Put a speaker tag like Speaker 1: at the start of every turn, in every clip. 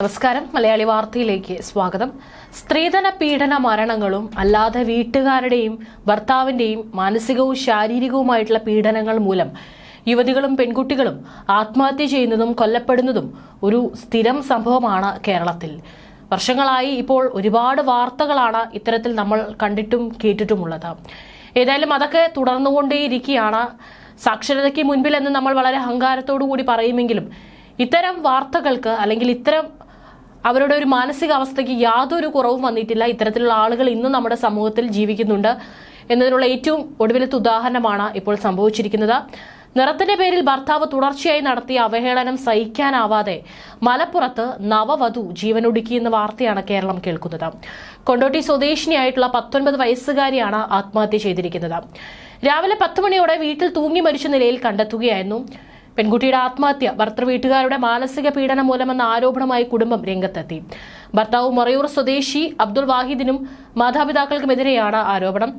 Speaker 1: നമസ്കാരം. മലയാളി വാർത്തയിലേക്ക് സ്വാഗതം. സ്ത്രീധന പീഡന മരണങ്ങളും അല്ലാതെ വീട്ടുകാരുടെയും ഭർത്താവിന്റെയും മാനസികവും ശാരീരികവുമായിട്ടുള്ള പീഡനങ്ങൾ മൂലം യുവതികളും പെൺകുട്ടികളും ആത്മഹത്യ ചെയ്യുന്നതും കൊല്ലപ്പെടുന്നതും ഒരു സ്ഥിരം സംഭവമാണ് കേരളത്തിൽ. വർഷങ്ങളായി ഇപ്പോൾ ഒരുപാട് വാർത്തകളാണ് ഇത്തരത്തിൽ നമ്മൾ കണ്ടിട്ടും കേട്ടിട്ടുമുള്ളത്. ഏതായാലും അതൊക്കെ തുടർന്നുകൊണ്ടേയിരിക്കുകയാണ്. സാക്ഷരതയ്ക്ക് മുൻപിൽ എന്ന് നമ്മൾ വളരെ അഹങ്കാരത്തോടു കൂടി പറയുമെങ്കിലും ഇത്തരം വാർത്തകൾക്ക് അല്ലെങ്കിൽ ഇത്തരം അവരുടെ ഒരു മാനസികാവസ്ഥയ്ക്ക് യാതൊരു കുറവും വന്നിട്ടില്ല. ഇത്തരത്തിലുള്ള ആളുകൾ ഇന്നും നമ്മുടെ സമൂഹത്തിൽ ജീവിക്കുന്നുണ്ട് എന്നതിനുള്ള ഏറ്റവും ഒടുവിലത്തെ ഉദാഹരണമാണ് ഇപ്പോൾ സംഭവിച്ചിരിക്കുന്നത്. നിറത്തിന്റെ പേരിൽ ഭർത്താവ് തുടർച്ചയായി നടത്തിയ അവഹേളനം സഹിക്കാനാവാതെ മലപ്പുറത്ത് നവവധു ജീവനൊടുക്കിയെന്ന വാർത്തയാണ് കേരളം കേൾക്കുന്നത്. കൊണ്ടോട്ടി സ്വദേശിനിയായിട്ടുള്ള പത്തൊൻപത് വയസ്സുകാരിയാണ് ആത്മഹത്യ ചെയ്തിരിക്കുന്നത്. രാവിലെ പത്ത് മണിയോടെ വീട്ടിൽ തൂങ്ങി മരിച്ച നിലയിൽ കണ്ടെത്തുകയായിരുന്നു. പെൺകുട്ടിയുടെ ആത്മഹത്യ ഭർത്തൃ വീട്ടുകാരുടെ മാനസിക പീഡനം മൂലമെന്ന ആരോപണമായി കുടുംബം രംഗത്തെത്തി. ഭർത്താവ് മറയൂർ സ്വദേശി അബ്ദുൾ വാഹിദിനും മാതാപിതാക്കൾക്കുമെതിരെയാണ് ആരോപണം.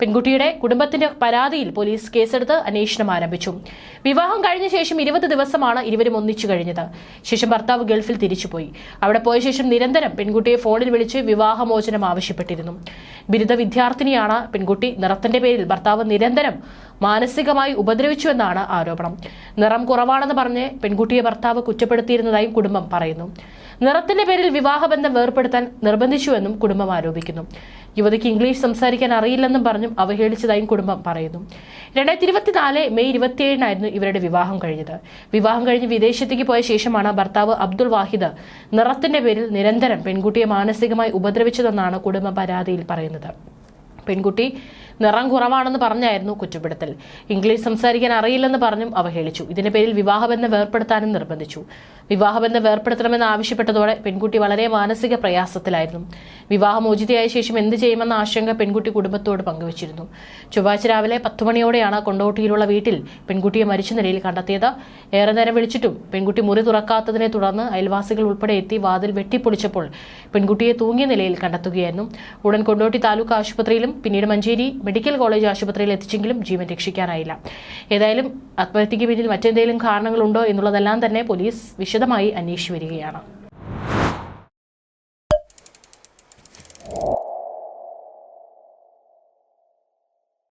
Speaker 1: പെൺകുട്ടിയുടെ കുടുംബത്തിന്റെ പരാതിയിൽ പോലീസ് കേസെടുത്ത് അന്വേഷണം ആരംഭിച്ചു. വിവാഹം കഴിഞ്ഞ ശേഷം ഇരുപത് ദിവസമാണ് ഇരുവരും ഒന്നിച്ചു കഴിഞ്ഞത്. ശേഷം ഭർത്താവ് ഗൾഫിൽ തിരിച്ചുപോയി. അവിടെ പോയ ശേഷം നിരന്തരം പെൺകുട്ടിയെ ഫോണിൽ വിളിച്ച് വിവാഹമോചനം ആവശ്യപ്പെട്ടിരുന്നു. ബിരുദ വിദ്യാർത്ഥിനിയാണ് പെൺകുട്ടി. നിറത്തിന്റെ പേരിൽ ഭർത്താവ് നിരന്തരം മാനസികമായി ഉപദ്രവിച്ചുവെന്നാണ് ആരോപണം. നിറം കുറവാണെന്ന് പറഞ്ഞ് പെൺകുട്ടിയെ ഭർത്താവ് കുറ്റപ്പെടുത്തിയിരുന്നതായും കുടുംബം പറയുന്നു. നിറത്തിന്റെ പേരിൽ വിവാഹബന്ധം വേർപ്പെടുത്താൻ നിർബന്ധിച്ചുവെന്നും കുടുംബം ആരോപിക്കുന്നു. യുവതിക്ക് ഇംഗ്ലീഷ് സംസാരിക്കാൻ അറിയില്ലെന്നും പറഞ്ഞും അവഹേളിച്ചതായും കുടുംബം പറയുന്നു. രണ്ടായിരത്തി ഇരുപത്തിനാല് മെയ് ഇരുപത്തിയേഴിനായിരുന്നു ഇവരുടെ വിവാഹം കഴിഞ്ഞത്. വിവാഹം കഴിഞ്ഞ് വിദേശത്തേക്ക് പോയ ശേഷമാണ് ഭർത്താവ് അബ്ദുൾ വാഹിദ് നിറത്തിന്റെ പേരിൽ നിരന്തരം പെൺകുട്ടിയെ മാനസികമായി ഉപദ്രവിച്ചതെന്നാണ് കുടുംബ പരാതിയിൽ പറയുന്നത്. പെൺകുട്ടി നിറം കുറവാണെന്ന് പറഞ്ഞായിരുന്നു കുറ്റപ്പെടുത്തൽ. ഇംഗ്ലീഷ് സംസാരിക്കാൻ അറിയില്ലെന്ന് പറഞ്ഞും അവഹേളിച്ചു. ഇതിന്റെ പേരിൽ വിവാഹബന്ധം വേർപ്പെടുത്താനും നിർബന്ധിച്ചു. വിവാഹബന്ധം വേർപ്പെടുത്തണമെന്ന് ആവശ്യപ്പെട്ടതോടെ പെൺകുട്ടി വളരെ മാനസിക പ്രയാസത്തിലായിരുന്നു. വിവാഹമോചിതയായ ശേഷം എന്ത് ചെയ്യുമെന്ന ആശങ്ക പെൺകുട്ടി കുടുംബത്തോട് പങ്കുവച്ചിരുന്നു. ചൊവ്വാഴ്ച രാവിലെ പത്ത് മണിയോടെയാണ് കൊണ്ടോട്ടിയിലുള്ള വീട്ടിൽ പെൺകുട്ടിയെ മരിച്ച നിലയിൽ കണ്ടെത്തിയത്. ഏറെ നേരം വിളിച്ചിട്ടും പെൺകുട്ടി മുറി തുറക്കാത്തതിനെ തുടർന്ന് അയൽവാസികൾ ഉൾപ്പെടെ എത്തി വാതിൽ വെട്ടിപ്പൊളിച്ചപ്പോൾ പെൺകുട്ടിയെ തൂങ്ങിയ നിലയിൽ കണ്ടെത്തുകയായിരുന്നു. ഉടൻ കൊണ്ടോട്ടി താലൂക്ക് ആശുപത്രിയിലും പിന്നീട് മഞ്ചേരി മെഡിക്കൽ കോളേജ് ആശുപത്രിയിൽ എത്തിച്ചെങ്കിലും ജീവൻ രക്ഷിക്കാനായില്ല. ഏതായാലും ആത്മഹത്യയ്ക്ക് പിന്നിൽ മറ്റെന്തെങ്കിലും കാരണങ്ങളുണ്ടോ എന്നുള്ളതെല്ലാം തന്നെ പോലീസ് വിശദമായി അന്വേഷിച്ചു വരികയാണ്.